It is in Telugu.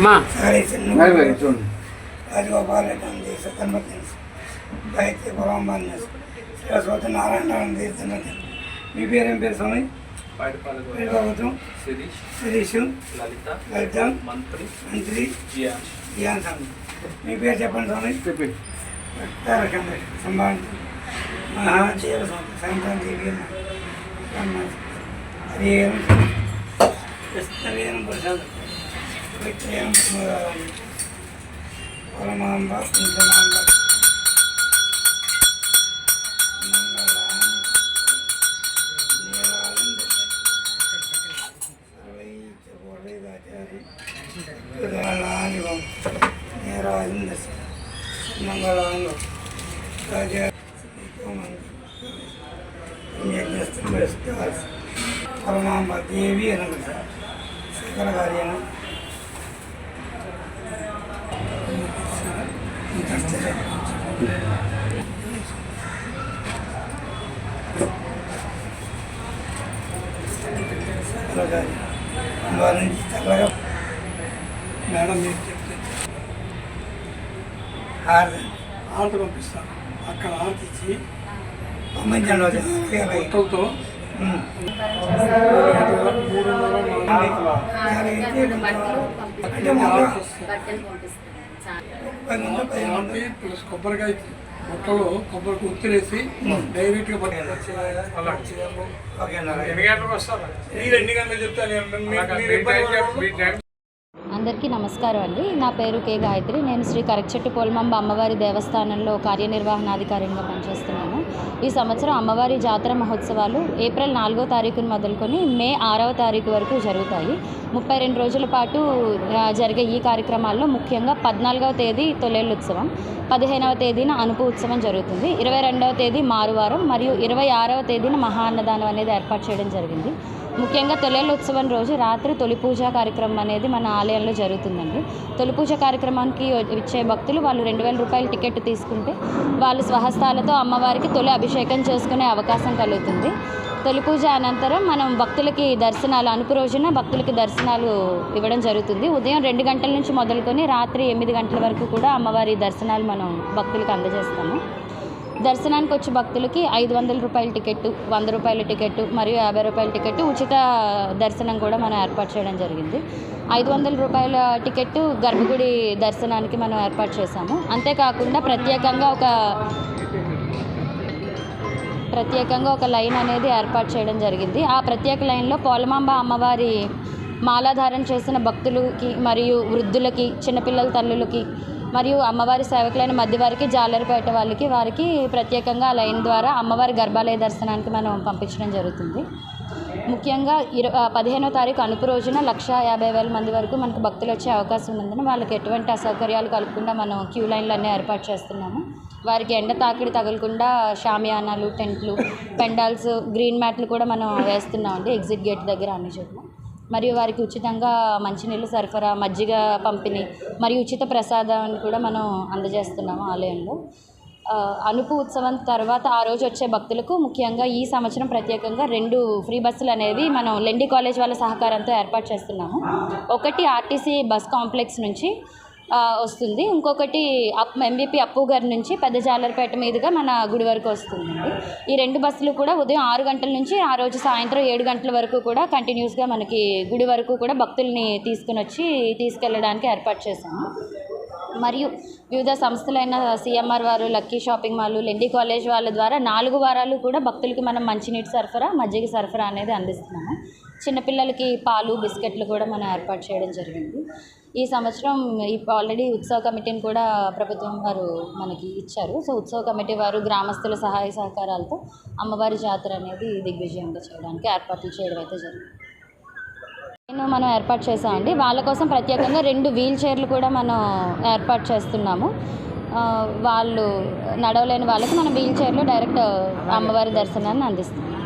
మా. సారీ చూడండి రాజగోపాల్ రెడ్డి అంది సతన్మతి గాయత్రి పొలంబాన్ని సరస్వతి నారాయణ తీర్థమతి మీ పేరు ఏం పేరు స్వామి? పేరు ప్రభుత్వం శిరీష్. లలిత. లలిత. మంత్రి. మంత్రి. జియాన్. స్వామి. మీ పేరు చెప్పండి స్వామి. చెప్పి. సంభాషణ. మహాదేవ స్వామి సంక్రాంతి హరిహరం కృష్ణవీరం ప్రసాద్. విక్రయం పరమాంబ కుంకుమాంబ మంగళాంగ రాజా పరమాంబ దేవి అనగా సకల కార్యాలు సకల కార్యాలు వారి నుంచి చల్లగా మేడం మీరు చెప్తే హారతి ఆర్త పంపిస్తాను. అక్కడ ఆర్త ఇచ్చి పంపించండి బట్టలతో అంటే ప్లస్ కొబ్బరికాయ బట్టలో కొబ్బరికి ఉత్తిరేసి డైరెక్ట్గా ఓకేనా ఎన్ని గంటలకు వస్తారు? మీరు ఎన్ని గంటలకు చెప్తాను. అందరికీ నమస్కారం అండి. నా పేరు కే గాయత్రి. నేను శ్రీ కరక్చెట్టు పోల్మంబ అమ్మవారి దేవస్థానంలో కార్యనిర్వహణాధికారిగా పనిచేస్తున్నాను. ఈ సంవత్సరం అమ్మవారి జాతర మహోత్సవాలు ఏప్రిల్ నాలుగో తారీఖున మొదలుకొని మే ఆరవ తారీఖు వరకు జరుగుతాయి. ముప్పై రెండు రోజుల పాటు జరిగే ఈ కార్యక్రమాల్లో ముఖ్యంగా పద్నాలుగవ తేదీ తొలేళ్ళు ఉత్సవం పదిహేనవ తేదీన అనుపు ఉత్సవం జరుగుతుంది. ఇరవై రెండవ తేదీ మారువారం మరియు ఇరవై ఆరవ తేదీన మహా అన్నదానం అనేది ఏర్పాటు చేయడం జరిగింది. ముఖ్యంగా తొలేళ్ళ ఉత్సవం రోజు రాత్రి తొలి పూజ కార్యక్రమం అనేది మన ఆలయంలో జరుగుతుందండి. తొలి పూజ కార్యక్రమానికి ఇచ్చే భక్తులు వాళ్ళు రెండు వేల రూపాయల టికెట్ తీసుకుంటే వాళ్ళు స్వహస్తాలతో అమ్మవారికి తొలి అభిషేకం చేసుకునే అవకాశం కలుగుతుంది. తొలి పూజ అనంతరం మనం భక్తులకి దర్శనాలు అనుపు రోజున భక్తులకి దర్శనాలు ఇవ్వడం జరుగుతుంది. ఉదయం రెండు గంటల నుంచి మొదలుకొని రాత్రి ఎనిమిది గంటల వరకు కూడా అమ్మవారి దర్శనాలు మనం భక్తులకు అందజేస్తాము. దర్శనానికి వచ్చే భక్తులకి ఐదు వందల రూపాయల టికెట్ వంద రూపాయల టికెట్ మరియు యాభై రూపాయల టికెట్ ఉచిత దర్శనం కూడా మనం ఏర్పాటు చేయడం జరిగింది. ఐదు వందల రూపాయల టికెట్ గర్భగుడి దర్శనానికి మనం ఏర్పాటు చేశాము. అంతేకాకుండా ప్రత్యేకంగా ఒక ప్రత్యేకంగా ఒక లైన్ అనేది ఏర్పాటు చేయడం జరిగింది. ఆ ప్రత్యేక లైన్లో పోలమాంబ అమ్మవారి మాలాధారణ చేసిన భక్తులకి మరియు వృద్ధులకి చిన్నపిల్లల తల్లులకి మరియు అమ్మవారి సేవకులైన మధ్యవారికి జాలరిపేట వాళ్ళకి వారికి ప్రత్యేకంగా ఆ లైన్ ద్వారా అమ్మవారి గర్భాలయ దర్శనానికి మనం పంపించడం జరుగుతుంది. ముఖ్యంగా ఇరవై పదిహేనో తారీఖు అనుపు రోజున లక్ష యాభై వేల మంది వరకు మనకు భక్తులు వచ్చే అవకాశం ఉందని వాళ్ళకి ఎటువంటి అసౌకర్యాలు కలగకుండా మనం క్యూ లైన్లు అన్నీ ఏర్పాటు చేస్తున్నాము. వారికి ఎండ తాకిడి తగలకుండా షామియానాలు టెంట్లు పెండాల్స్ గ్రీన్ మ్యాట్లు కూడా మనం వేస్తున్నామండి ఎగ్జిట్ గేట్ దగ్గర అన్ని చోట్ల. మరియు వారికి ఉచితంగా మంచినీళ్ళు సరఫరా మజ్జిగ పంపిణీ మరియు ఉచిత ప్రసాదాన్ని కూడా మనం అందజేస్తున్నాము ఆలయంలో. అనుపు ఉత్సవం తర్వాత ఆ రోజు వచ్చే భక్తులకు ముఖ్యంగా ఈ సంవత్సరం ప్రత్యేకంగా రెండు ఫ్రీ బస్సులు అనేవి మనం లెండి కాలేజ్ వాళ్ళ సహకారంతో ఏర్పాటు చేస్తున్నాము. ఒకటి ఆర్టీసీ బస్ కాంప్లెక్స్ నుంచి వస్తుంది. ఇంకొకటి అప్ ఎంబీపీ అప్పు గారి నుంచి పెద్ద జాలర్పేట మీదుగా మన గుడి వరకు వస్తుందండి. ఈ రెండు బస్సులు కూడా ఉదయం ఆరు గంటల నుంచి ఆ రోజు సాయంత్రం ఏడు గంటల వరకు కూడా కంటిన్యూస్గా మనకి గుడి వరకు కూడా భక్తుల్ని తీసుకుని వచ్చి తీసుకెళ్ళడానికి ఏర్పాటు చేశాము. మరియు వివిధ సంస్థలైన సిఎంఆర్ వారు lucky shopping mall Lendi college వాళ్ళ ద్వారా నాలుగు వారాలు కూడా భక్తులకి మనం మంచినీటి సరఫరా మజ్జిగ సరఫరా అనేది అందిస్తున్నాము. చిన్నపిల్లలకి పాలు బిస్కెట్లు కూడా మనం ఏర్పాటు చేయడం జరిగింది. ఈ సంవత్సరం ఆల్రెడీ ఉత్సవ కమిటీని కూడా ప్రభుత్వం వారు మనకి ఇచ్చారు. సో ఉత్సవ కమిటీ వారు గ్రామస్తుల సహాయ సహకారాలతో అమ్మవారి జాతర అనేది దిగ్విజయంగా చేయడానికి ఏర్పాట్లు చేయడం అయితే జరిగింది. నేను మనం ఏర్పాటు చేసామండి వాళ్ళ కోసం ప్రత్యేకంగా రెండు వీల్ చైర్లు కూడా మనం ఏర్పాటు చేస్తున్నాము. వాళ్ళు నడవలేని వాళ్ళకి మనం వీల్ చైర్లో డైరెక్ట్ అమ్మవారి దర్శనాన్ని అందిస్తున్నాం